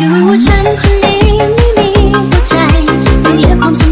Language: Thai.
ดูฉันคนนี้ไม่มีหัวใจยัเหลือความส